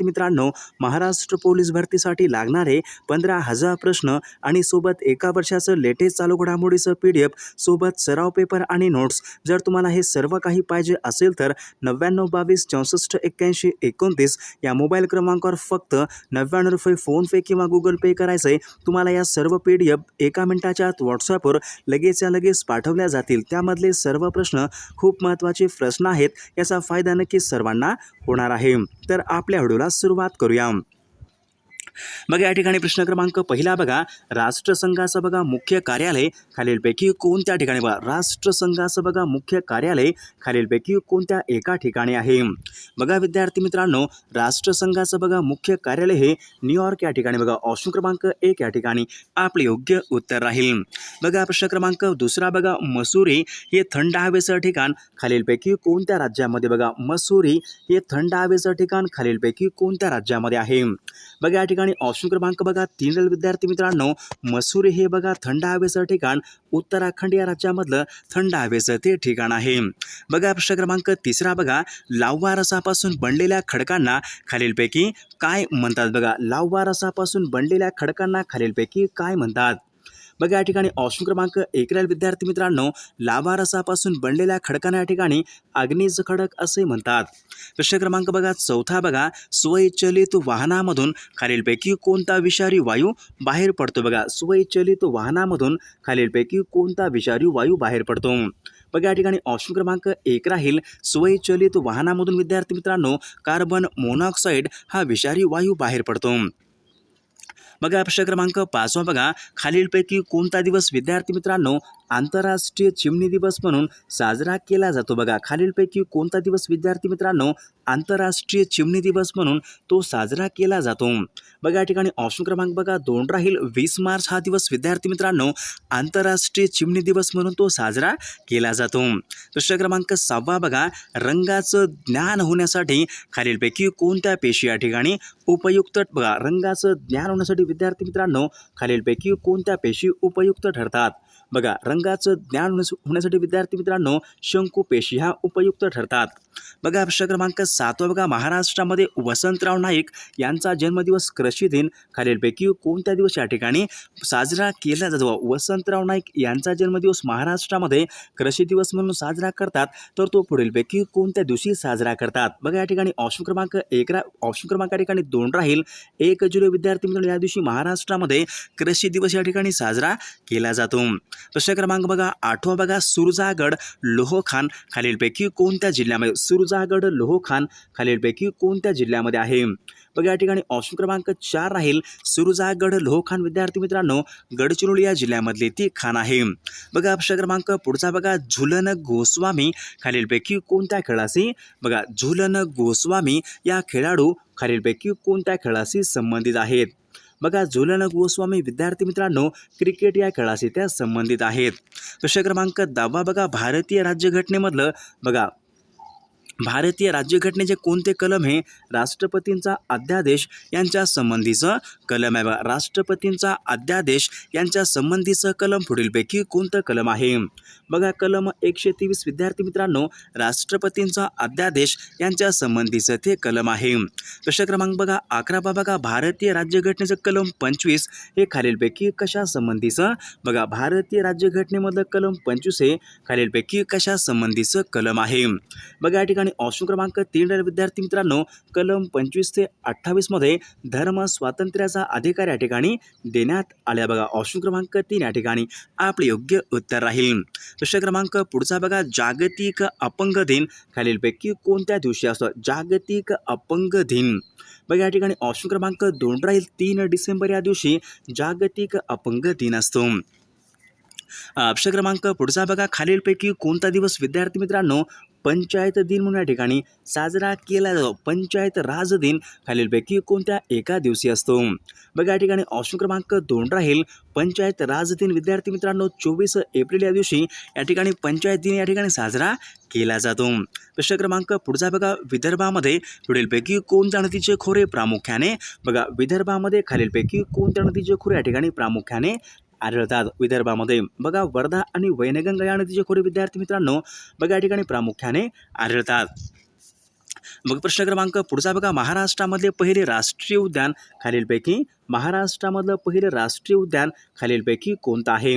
मित्रांनो महाराष्ट्र पोलीस भरतीसाठी लागणारे पंधरा हजार प्रश्न आणि सोबत एका वर्षाचं लेटेस्ट चालू घडामोडीचं पी डी एफ सोबत सराव पेपर आणि नोट्स. जर तुम्हाला हे सर्व काही पाहिजे असेल तर नव्याण्णव बावीस चौसष्ट एक्क्याऐंशी एकोणतीस या मोबाईल क्रमांकावर फक्त नव्याण्णव रुपये फोनपे किंवा गुगल पे करायचं आहे तुम्हाला या सर्व पी डी एफ एका मिनिटाच्या आत व्हॉट्सॲपवर लगेचच्या लगेच पाठवल्या जातील. त्यामधले सर्व प्रश्न खूप महत्त्वाचे प्रश्न आहेत याचा फायदा नक्कीच सर्वांना होणार आहे. तर आपल्या व्हिडिओला सुरुवात करूया. बघा या ठिकाणी प्रश्न क्रमांक पहिला बघा. राष्ट्रसंघाचं बघा मुख्य कार्यालय खालीलपैकी कोणत्या ठिकाणी बघा? राष्ट्रसंघाचं बघा मुख्य कार्यालय खालीलपैकी कोणत्या एका ठिकाणी आहे? बघा विद्यार्थी मित्रांनो राष्ट्रसंघाचं बघा मुख्य कार्यालय हे न्यूयॉर्क या ठिकाणी बघा. ऑप्शन क्रमांक एक या ठिकाणी आपले योग्य उत्तर राहील. बघा प्रश्न क्रमांक दुसरा बघा. मसुरी हे थंड हवेचं ठिकाण खालीलपैकी कोणत्या राज्यामध्ये बघा? मसुरी हे थंड हवेचं ठिकाण खालीलपैकी कोणत्या राज्यामध्ये आहे? बघा या ठिकाणी ऑप्शन क्रमांक बघा तीन विद्यार्थी मित्रांनो मसुरी हे बघा थंड हवेचं ठिकाण उत्तराखंड या राज्यामधलं थंड हवेचं ते ठिकाण आहे. बघा प्रश्न क्रमांक तिसरा बघा लाव्वा रसापासून बनलेल्या खडकांना खालीलपैकी काय म्हणतात? बघा लाव्वा रसापासून बनलेल्या खडकांना खालीलपैकी काय म्हणतात? बघा या ठिकाणी ऑप्शन क्रमांक एक राहील. विद्यार्थी मित्रांनो लाभारसापासून बनलेल्या खडकांना या ठिकाणी अग्निज खडक असे म्हणतात. प्रश्न क्रमांक बघा चौथा बघा. स्वयंचलित वाहनामधून खालीलपैकी कोणता विषारी वायू बाहेर पडतो? बघा स्वयंचलित वाहनामधून खालीलपैकी कोणता विषारी वायू बाहेर पडतो? बघा या ठिकाणी ऑप्शन क्रमांक एक राहील. स्वयंचलित वाहनामधून विद्यार्थी मित्रांनो कार्बन मोनॉक्साईड हा विषारी वायू बाहेर पडतो. बघा प्रश्न क्रमांक पाचवा बघा. खालीलपैकी कोणता दिवस विद्यार्थी मित्रांनो आंतरराष्ट्रीय चिमणी दिवस म्हणून साजरा केला जातो बघा. खालीलपैकी कोणता दिवस विद्यार्थी मित्रांनो आंतरराष्ट्रीय चिमणी दिवस म्हणून तो साजरा केला जातो? बघा या ठिकाणी ऑप्शन क्रमांक बघा. दोन राहील. वीस मार्च हा दिवस विद्यार्थी मित्रांनो आंतरराष्ट्रीय चिमणी दिवस म्हणून तो साजरा केला जातो. प्रश्न क्रमांक सहावा बघा. रंगाचं ज्ञान होण्यासाठी खालीलपैकी कोणत्या पेशी या ठिकाणी उपयुक्त बघा रंगाचं ज्ञान होण्यासाठी विद्यार्थी मित्रांनो खालीलपैकी कोणत्या पेशी उपयुक्त ठरतात? बघा रंगाचं ज्ञान होण्यासाठी विद्यार्थी मित्रांनो शंकू पेशी ह्या उपयुक्त ठरतात. बघा प्रश्न क्रमांक सातवा बघा महाराष्ट्रामध्ये वसंतराव नाईक यांचा जन्मदिवस कृषी दिन? खालीलपैकी कोणत्या दिवस या ठिकाणी? साजरा केला जातो. वसंतराव नाईक यांचा जन्मदिवस महाराष्ट्रामध्ये कृषी दिवस म्हणून साजरा करतात? तर तो पुढीलपैकी कोणत्या दिवशी साजरा करतात? बघा या ठिकाणी ऑप्शन क्रमांक एक ऑप्शन क्रमांक या ठिकाणी दोन राहील. एक जुलै विद्यार्थी मित्रांनो या दिवशी महाराष्ट्रामध्ये कृषी दिवस या ठिकाणी साजरा केला जातो? प्रश्न क्रमांक बघा आठवा बघा सुरजागड लोहखान. खालीलपैकी कोणत्या जिल्ह्यामध्ये सुरजागड लोहखान खालीलपैकी कोणत्या जिल्ह्यामध्ये आहे? बघा या ठिकाणी ऑप्शन क्रमांक चार राहील. सुरजागड लोहखान विद्यार्थी मित्रांनो गडचिरोली या जिल्ह्यामधले ती खान आहे. बघा प्रश्न क्रमांक पुढचा बघा. झुलन गोस्वामी खालीलपैकी कोणत्या खेळाशी? बघा झुलन गोस्वामी या खेळाडू खालीलपैकी कोणत्या खेळाशी संबंधित आहेत? बघा झुलन गोस्वामी विद्यार्थी मित्रांनो क्रिकेट या खेळाशी त्या संबंधित आहेत. प्रश्न क्रमांक दहावा बघा. भारतीय राज्यघटनेमधलं बघा भारतीय राज्यघटनेचे कोणते कलम हे राष्ट्रपतींचा अध्यादेश यांच्या संबंधीचं कलम आहे? बघा राष्ट्रपतींचा अध्यादेश यांच्या संबंधीचं कलम पुढीलपैकी कोणतं कलम आहे? बघा कलम एकशे तेवीस विद्यार्थी मित्रांनो राष्ट्रपतींचा अध्यादेश यांच्या संबंधीचं ते कलम आहे. प्रश्न क्रमांक बघा अकरावा बघा भारतीय राज्यघटनेचं कलम पंचवीस हे खालीलपैकी कशा संबंधीचं? बघा भारतीय राज्यघटनेमधलं कलम पंचवीस हे खालीलपैकी कशा संबंधीचं कलम आहे? बघा या ठिकाणी ऑप्शन क्रमांक तीन विद्यार्थी मित्रांनो कलम पंचवीस ते अठ्ठावीसमध्ये धर्म स्वातंत्र्याचा अधिकार या ठिकाणी देण्यात आल्या. बघा ऑप्शन क्रमांक तीन या ठिकाणी आपले योग्य उत्तर राहील. प्रश्न क्रमांक पुढचा बघा जागतिक अपंग दिन. खालीलपैकी कोणत्या दिवशी असतो? जागतिक अपंग दिन. बघा या ठिकाणी ऑप्शन क्रमांक दोन राहील तीन डिसेंबर या दिवशी जागतिक अपंग दिन असतो. अ, क्रमांक पुढचा बघा खालीलपैकी कोणता दिवस विद्यार्थी मित्रांनो पंचायत दिन म्हणून या ठिकाणी साजरा केला जातो. पंचायत राज दिन खालीलपैकी कोणत्या एका दिवशी असतो? बघा या ठिकाणी ऑप्शन क्रमांक दोन राहील. पंचायत राज दिन विद्यार्थी मित्रांनो चोवीस एप्रिल या दिवशी या ठिकाणी पंचायत दिन या ठिकाणी साजरा केला जातो. प्रश्न क्रमांक पुढचा बघा. विदर्भामध्ये पुढीलपैकी कोणत्या नदीचे खोरे प्रामुख्याने? बघा विदर्भामध्ये खालीलपैकी कोणत्या नदीचे खोरे या ठिकाणी प्रामुख्याने आढळतात. विदर्भामध्ये बघा वर्धा आणि वैनगंगा या नदीचे खोरे विद्यार्थी मित्रांनो बघा या ठिकाणी प्रामुख्याने आढळतात. मग प्रश्न क्रमांक पुढचा बघा महाराष्ट्रामधले पहिले राष्ट्रीय उद्यान खालीलपैकी महाराष्ट्रामधलं पहिले राष्ट्रीय उद्यान खालीलपैकी कोणतं आहे?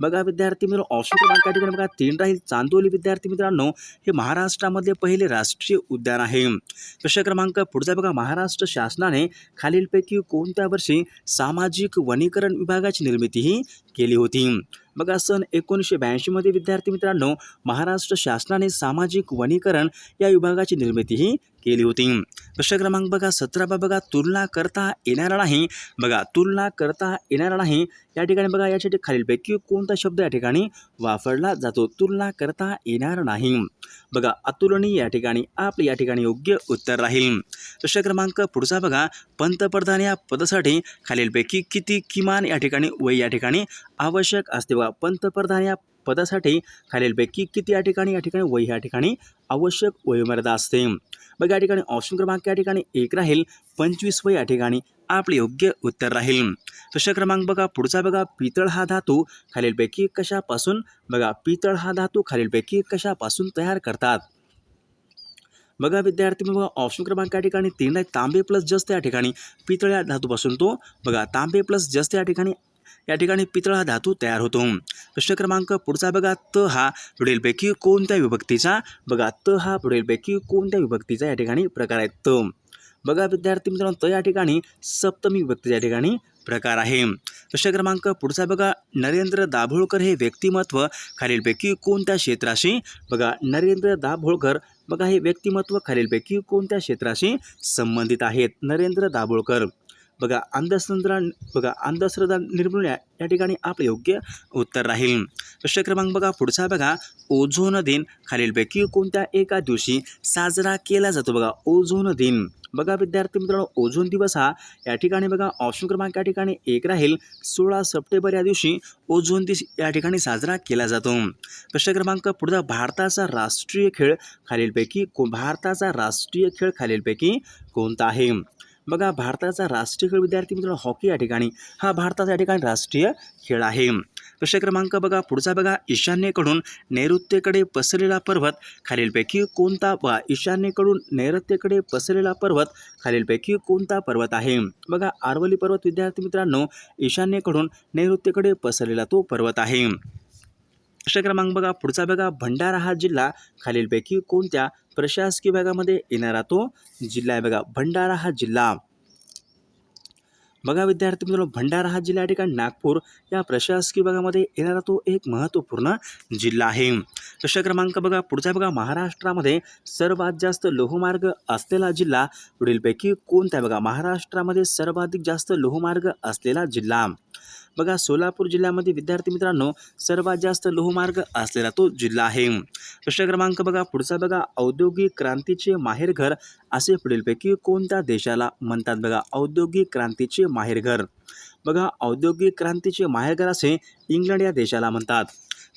बघा विद्यार्थी मित्र ऑप्शन क्रमांक या ठिकाणी बघा तीन राहील. चांदोली विद्यार्थी मित्रांनो हे महाराष्ट्रामध्ये पहिले राष्ट्रीय उद्यान आहे. प्रश्न क्रमांक पुढचा बघा. महाराष्ट्र शासनाने खालीलपैकी कोणत्या वर्षी सामाजिक वनीकरण विभागाची निर्मितीही केली होती? बघा सन एकोणीसशे ब्याऐंशीमध्ये विद्यार्थी मित्रांनो महाराष्ट्र शासनाने सामाजिक वनीकरण या विभागाची निर्मितीही केली होती. प्रश्न क्रमांक बघा सतरावा बघा तुलना करता येणार नाही. बघा तुलना करता येणार नाही. या ठिकाणी बघा यासाठी खालीलपैकी कोणता शब्द या ठिकाणी वापरला जातो? तुलना करता येणार नाही. बघा अतुलनीय या ठिकाणी आपले या ठिकाणी योग्य उत्तर राहील. प्रश्न क्रमांक पुढचा बघा पंतप्रधान या पदासाठी खालीलपैकी किती किमान या ठिकाणी वय या ठिकाणी आवश्यक असते बघा पंतप्रधान या पदासाठी खालीलपैकी किती या ठिकाणी? या ठिकाणी वय या ठिकाणी आवश्यक वयोमर्यादा असते. बघा या ठिकाणी ऑप्शन क्रमांक या ठिकाणी एक राहील पंचवीस वय या ठिकाणी आपले योग्य उत्तर राहील. प्रश्न क्रमांक बघा पुढचा बघा पितळ हा धातू खालीलपैकी कशापासून? बघा पितळ हा धातू खालीलपैकी कशापासून तयार करतात? बघा विद्यार्थी बघा ऑप्शन क्रमांक या ठिकाणी तीन आहे तांबे प्लस जस्त या ठिकाणी पितळ या धातूपासून तो बघा तांबे प्लस जस्त या ठिकाणी या ठिकाणी पितळ हा धातू तयार होतो. प्रश्न क्रमांक पुढचा बघा त हा पुढीलपैकी कोणत्या विभक्तीचा? बघा त हा पुढीलपैकी कोणत्या विभक्तीचा या ठिकाणी प्रकार आहे त. बघा विद्यार्थी मित्रांनो त या ठिकाणी सप्तमी विभक्ती या ठिकाणी प्रकार आहे. प्रश्न क्रमांक पुढचा बघा नरेंद्र दाभोळकर हे व्यक्तिमत्व खालीलपैकी कोणत्या क्षेत्राशी? बघा नरेंद्र दाभोळकर बघा हे व्यक्तिमत्व खालीलपैकी कोणत्या क्षेत्राशी संबंधित आहेत? नरेंद्र दाभोळकर. बघा अंधश्रद्धा बघा अंधश्रद्धा निर्मूलन या ठिकाणी आपलं योग्य उत्तर राहील. प्रश्न क्रमांक बघा पुढचा बघा ओझोन दिन. खालीलपैकी कोणत्या एका दिवशी साजरा केला जातो? बघा ओझोन दिन. बघा विद्यार्थी मित्रांनो ओझोन दिवस हा या ठिकाणी बघा ऑप्शन क्रमांक या ठिकाणी एक राहील. सोळा सप्टेंबर या दिवशी ओझोन दिवस या ठिकाणी साजरा केला जातो. प्रश्न क्रमांक पुढचा भारताचा राष्ट्रीय खेळ खालीलपैकी को भारताचा राष्ट्रीय खेळ खालीलपैकी कोणता आहे? बघा भारताचा राष्ट्रीय खेळ विद्यार्थी मित्रांनो हॉकी या ठिकाणी. हा भारताचा या ठिकाणी राष्ट्रीय खेळ आहे. प्रश्न क्रमांक बघा पुढचा बघा ईशान्येकडून नैऋत्येकडे पसरलेला पर्वत खालीलपैकी कोणता? बघा ईशान्येकडून नैऋत्येकडे पसरलेला पर्वत खालीलपैकी कोणता पर्वत आहे? बघा आरवली पर्वत विद्यार्थी मित्रांनो ईशान्येकडून नैऋत्येकडे पसरलेला तो पर्वत आहे. प्रश्न क्रमांक बघा. पुढचा बघा. भंडारा हा जिल्हा खालीलपैकी कोणत्या प्रशासकीय विभागामध्ये येणारा तो जिल्हा आहे बघा. भंडारा हा जिल्हा. बघा विद्यार्थी मित्रांनो भंडारा हा जिल्हा ठिकाण ठिकाणी नागपूर या प्रशासकीय विभागामध्ये येणारा तो एक महत्त्वपूर्ण जिल्हा आहे. प्रश्न क्रमांक बघा. पुढचा बघा. महाराष्ट्रामध्ये सर्वात जास्त लोहमार्ग असलेला जिल्हा पुढीलपैकी कोणता आहे बघा? महाराष्ट्रामध्ये सर्वाधिक जास्त लोहमार्ग असलेला जिल्हा. बघा सोलापूर जिल्ह्यामध्ये विद्यार्थी मित्रांनो सर्वात जास्त लोहमार्ग असलेला तो जिल्हा आहे. प्रश्न क्रमांक बघा. पुढचा बघा. औद्योगिक क्रांतीचे माहेरघर असे पुढीलपैकी कोणत्या देशाला म्हणतात बघा? औद्योगिक क्रांतीचे माहेरघर. बघा औद्योगिक क्रांतीचे माहेरघर असे इंग्लंड या देशाला म्हणतात.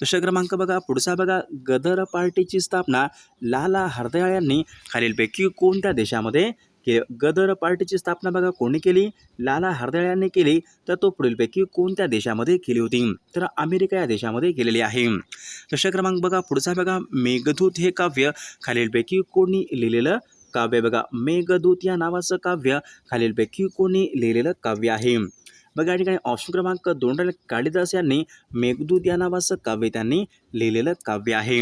प्रश्न क्रमांक बघा पुढचा बघा. गदर पार्टीची स्थापना लाला हरदयाळ यांनी खालीलपैकी कोणत्या देशामध्ये के गदर पार्टीची स्थापना बघा कोणी केली? लाला हरदयाळ यांनी केली. तर तो पुढीलपैकी कोणत्या देशामध्ये केली होती? तर अमेरिका या देशामध्ये केलेली आहे. प्रश्न क्रमांक बघा पुढचा बघा. मेघदूत हे काव्य खालीलपैकी कोणी लिहिलेलं काव्य बघा. मेघदूत या नावाचं काव्य खालीलपैकी कोणी लिहिलेलं काव्य आहे. बघा या ठिकाणी ऑप्शन क्रमांक दोन राहिले. कालिदास यांनी मेघदूत या नावाचं काव्य त्यांनी लिहिलेलं काव्य आहे.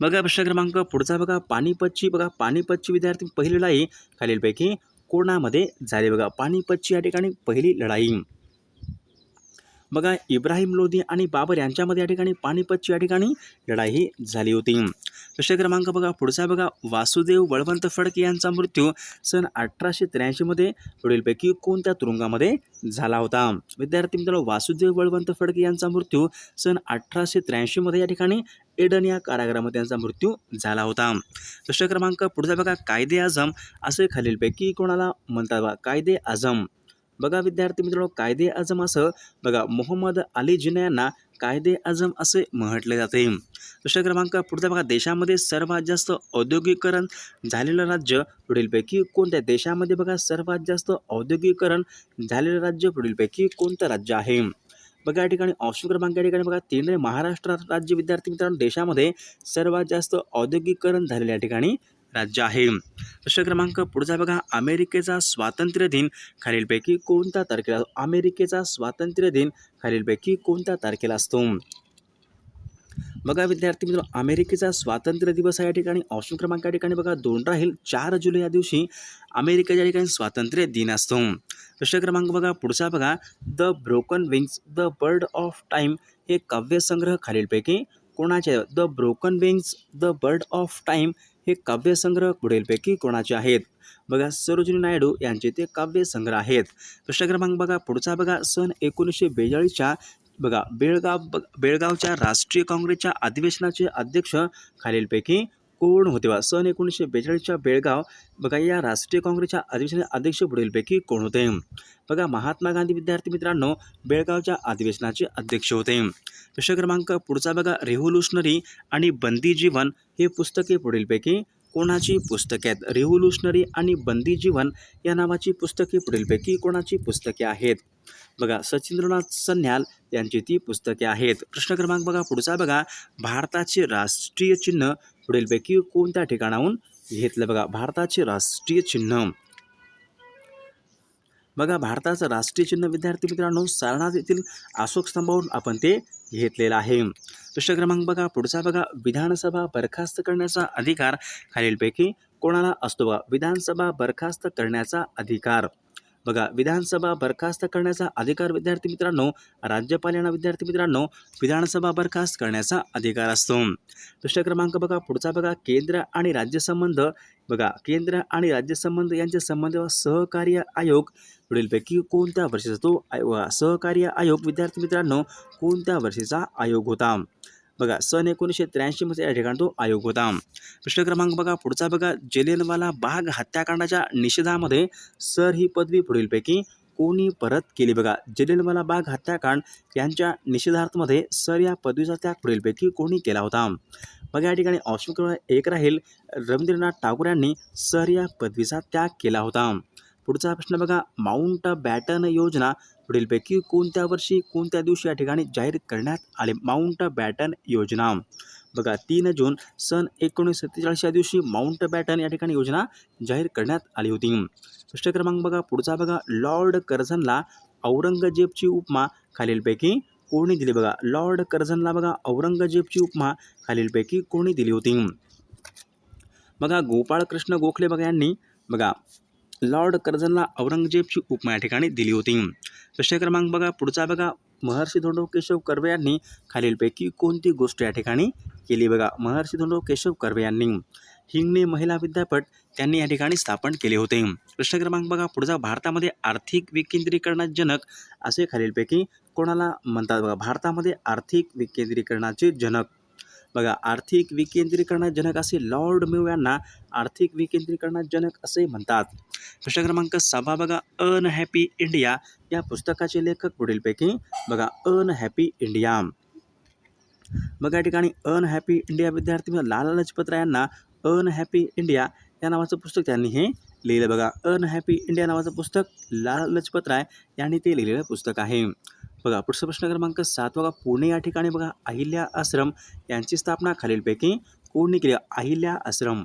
बघा प्रश्न क्रमांक पुढचा बघा. पानिपतची बघा पानिपतची विद्यार्थी पहिली लढाई खालीलपैकी कोणामध्ये झाली? बघा पानिपतची या ठिकाणी पहिली लढाई. बघा इब्राहिम लोधी आणि बाबर यांच्यामध्ये या ठिकाणी पानिपतची या ठिकाणी लढाई झाली होती. प्रश्न क्रमांक बघा पुढचा बघा वासुदेव बळवंत फडके यांचा मृत्यू सन अठराशे त्र्याऐंशीमध्ये पुढीलपैकी कोणत्या तुरुंगामध्ये झाला होता? विद्यार्थी मित्रांनो वासुदेव बळवंत फडके यांचा मृत्यू सन अठराशे त्र्याऐंशीमध्ये या ठिकाणी एडन या कारागृहामध्ये त्यांचा मृत्यू झाला होता. प्रश्न क्रमांक पुढचा बघा कायदे आझम असे खालीलपैकी कोणाला म्हणतात कायदे आझम. बघा विद्यार्थी मित्रांनो कायदे आजम असं बघा मोहम्मद अली जिना यांना कायदे आजम असे म्हटले जाते. प्रश्न क्रमांक पुढचा बघा देशामध्ये सर्वात जास्त औद्योगिकरण झालेलं राज्य पुढीलपैकी कोणत्या देशामध्ये बघा सर्वात जास्त औद्योगिकरण झालेलं राज्य पुढीलपैकी कोणतं राज्य आहे? बघा या ठिकाणी ऑप्शन क्रमांक या ठिकाणी बघा तीन महाराष्ट्र राज्य विद्यार्थी मित्रांनो देशामध्ये सर्वात जास्त औद्योगिकरण झालेल्या ठिकाणी. राज्य आहे. प्रश्न क्रमांक पुढचा बघा. अमेरिकेचा स्वातंत्र्य दिन खालीलपैकी कोणत्या तारखेला अमेरिकेचा स्वातंत्र्य दिन खालीलपैकी कोणत्या तारखेला असतो? बघा विद्यार्थी मित्र अमेरिकेचा स्वातंत्र्य दिवस या ठिकाणी. ऑप्शन क्रमांक या ठिकाणी बघा. दोन राहील. चार जुलै या दिवशी अमेरिकेच्या ठिकाणी स्वातंत्र्य दिन असतो. प्रश्न क्रमांक बघा. पुढचा बघा. The broken wings the bird of time हे काव्यसंग्रह खालीलपैकी कोणाचे? The broken wings the bird of time हे काव्यसंग्रह पुढीलपैकी कोणाचे आहेत? बघा सरोजिनी नायडू यांचे ते काव्यसंग्रह आहेत. प्रश्न क्रमांक बघा पुढचा बघा सन एकोणीसशे बेचाळीसच्या बघा बेळगाव ब बेळगावच्या राष्ट्रीय काँग्रेसच्या अधिवेशनाचे अध्यक्ष खालीलपैकी कोण होते. बा सन एकोणीसशे बेचाळीसच्या बेळगाव बघा या राष्ट्रीय काँग्रेसच्या अधिवेशनाचे अध्यक्ष पुढीलपैकी कोण होते? बघा महात्मा गांधी विद्यार्थी मित्रांनो बेळगावच्या अधिवेशनाचे अध्यक्ष होते. प्रश्न क्रमांक पुढचा बघा रेव्होल्युशनरी आणि बंदी जीवन हे पुस्तके पुढीलपैकी कोणाची पुस्तके आहेत? रिव्होल्युशनरी आणि बंदी जीवन या नावाची पुस्तके पुढीलपैकी कोणाची पुस्तके आहेत? बघा सचिंद्रनाथ सन्याल यांची ती पुस्तके आहेत. प्रश्न क्रमांक बघा पुढचा बघा. भारताचे राष्ट्रीय चिन्ह पुढीलपैकी कोणत्या ठिकाणाहून घेतलं? बघा भारताचे राष्ट्रीय चिन्ह. बघा भारताचं राष्ट्रीय चिन्ह विद्यार्थी मित्रांनो सारनाथ येथील अशोक स्तंभावरून आपण ते घेतलेलं आहे. प्रश्न क्रमांक बघा पुढचा बघा. विधानसभा बरखास्त करण्याचा अधिकार. खालीलपैकी कोणाला असतो बघा? विधानसभा बरखास्त करण्याचा अधिकार. बघा विधानसभा बरखास्त करण्याचा अधिकार विद्यार्थी मित्रांनो राज्यपाल यांना विद्यार्थी मित्रांनो विधानसभा बरखास्त करण्याचा अधिकार असतो. प्रश्न क्रमांक बघा पुढचा बघा. केंद्र आणि राज्य संबंध. बघा केंद्र आणि राज्य संबंध यांचे संबंध सहकार्य आयोग. पुढीलपैकी कोणत्या वर्षीचा तो सहकार्य आयोग? विद्यार्थी मित्रांनो कोणत्या वर्षीचा आयोग होता? बघा सन एकोणीसशे त्र्याऐंशीमध्ये या ठिकाणी तो आयोग होता. प्रश्न क्रमांक बघा पुढचा बघा जलियनवाला बाग हत्याकांडाच्या निषेधामध्ये सर ही पदवी पुढीलपैकी कोणी परत केली बघा? जलियनवाला बाग हत्याकांड यांच्या निषेधार्थमध्ये सर या पदवीचा त्याग पुढीलपैकी कोणी केला होता? बघा या ठिकाणी ऑप्शन क्रमांक एक राहील. रवींद्रनाथ टागोर यांनी सर या पदवीचा त्याग केला होता. पुढचा प्रश्न बघा. माउंट बॅटन योजना पुढीलपैकी कोणत्या वर्षी कोणत्या दिवशी या ठिकाणी जाहीर करण्यात आले? माउंट बॅटन योजना. बघा तीन जून सन एकोणीसशे सत्तेचाळीस या दिवशी माउंट बॅटन या ठिकाणी योजना जाहीर करण्यात आली होती. प्रश्न क्रमांक बघा. पुढचा बघा. लॉर्ड कर्झनला औरंगजेबची उपमा खालीलपैकी कोणी दिली? बघा लॉर्ड कर्झनला बघा. औरंगजेबची उपमा खालीलपैकी कोणी दिली होती? बघा गोपाळकृष्ण गोखले बघा यांनी बघा लॉर्ड कर्झनला औरंगजेबची उपमा या ठिकाणी दिली होती. प्रश्न क्रमांक बघा पुढचा बघा. महर्षी धोंडो केशव कर्वे यांनी खालीलपैकी कोणती गोष्ट या ठिकाणी केली बघा? महर्षी धोंडो केशव कर्वे यांनी हिंगणे महिला विद्यापीठ त्यांनी या ठिकाणी स्थापन केले होते. प्रश्न क्रमांक बघा पुढचा. भारतामध्ये आर्थिक विकेंद्रीकरणात जनक असे खालीलपैकी कोणाला म्हणतात बघा? भारतामध्ये आर्थिक विकेंद्रीकरणाचे जनक बघा आर्थिक विकेंद्रीकरणात जनक असे लॉर्ड मेव यांना आर्थिक विकेंद्रीकरणात जनक असे म्हणतात. प्रश्न क्रमांक सहा बघा अनहॅपी इंडिया या पुस्तकाचे लेखक पुढीलपैकी. बघा अनहॅपी इंडिया बघा या ठिकाणी अनहॅपी इंडिया विद्यार्थी लाला लजपतराय यांना अनहॅपी इंडिया या नावाचं पुस्तक त्यांनी हे लिहिलं. बघा अनहॅपी इंडिया नावाचं पुस्तक लाला लजपत राय यांनी ते लिहिलेलं पुस्तक आहे. बघा पुढचा प्रश्न क्रमांक सात बघा पुणे या ठिकाणी बघा अहिल्या आश्रम यांची स्थापना खालीलपैकी कोणी केली? अहिल्या आश्रम.